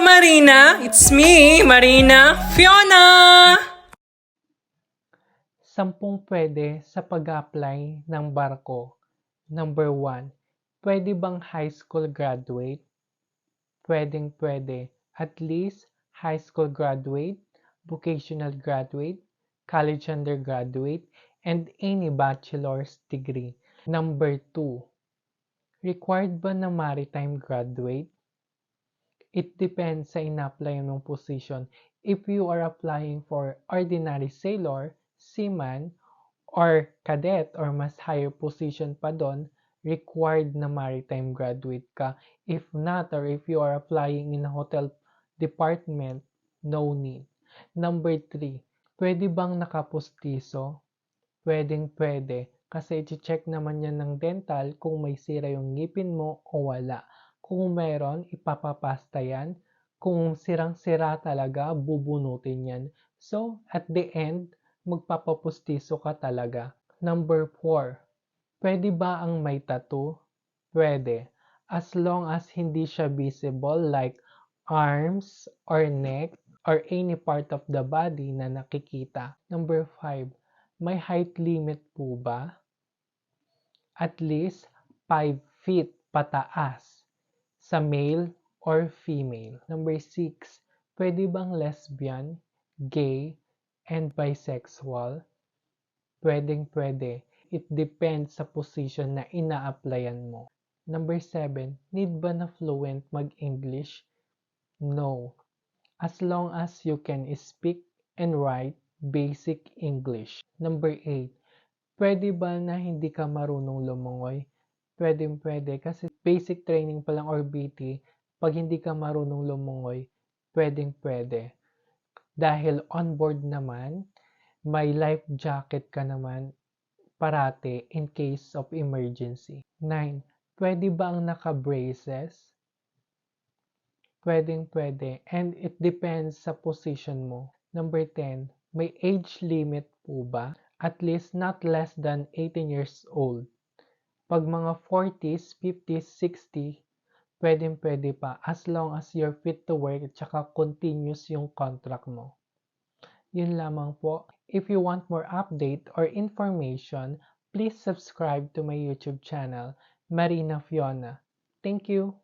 Marina! It's me, Marina Fiona! Sampung pwede sa pag-apply ng barko. Number one, pwede bang high school graduate? Pwedeng pwede. At least high school graduate, vocational graduate, college undergraduate, and any bachelor's degree. Number two, required ba na maritime graduate? It depends sa in-apply mong position. If you are applying for ordinary sailor, seaman, or cadet or mas higher position pa doon, required na maritime graduate ka. If not, or if you are applying in a hotel department, no need. Number three, pwede bang nakapustiso? Pwedeng pwede. Kasi i-check naman yan ng dental kung may sira yung ngipin mo o wala. Kung meron, ipapapasta yan. Kung sirang-sira talaga, bubunutin yan. So, at the end, magpapapustiso ka talaga. Number 4. Pwede ba ang may tattoo? Pwede. As long as hindi siya visible like arms or neck or any part of the body na nakikita. Number 5. May height limit po ba? At least 5 feet pataas sa male or female. Number 6. Pwede bang lesbian, gay, and bisexual? Pwedeng pwede. It depends sa position na ina-applyan mo. Number 7. Need ba na fluent mag-English? No. As long as you can speak and write basic English. Number 8. Pwede ba na hindi ka marunong lumangoy? Pwedeng pwede kasi basic training pa lang or BT, pag hindi ka marunong lumangoy, pwedeng pwede. Dahil on board naman, may life jacket ka naman parate in case of emergency. 9. Pwede ba ang naka-braces? Pwedeng pwede. And it depends sa position mo. Number 10. May age limit po ba? At least not less than 18 years old. Pag mga 40s, 50s, 60, pwedeng pwede pa as long as you're fit to work at saka continuous yung contract mo. Yun lamang po. If you want more update or information, please subscribe to my YouTube channel, Marina Fiona. Thank you.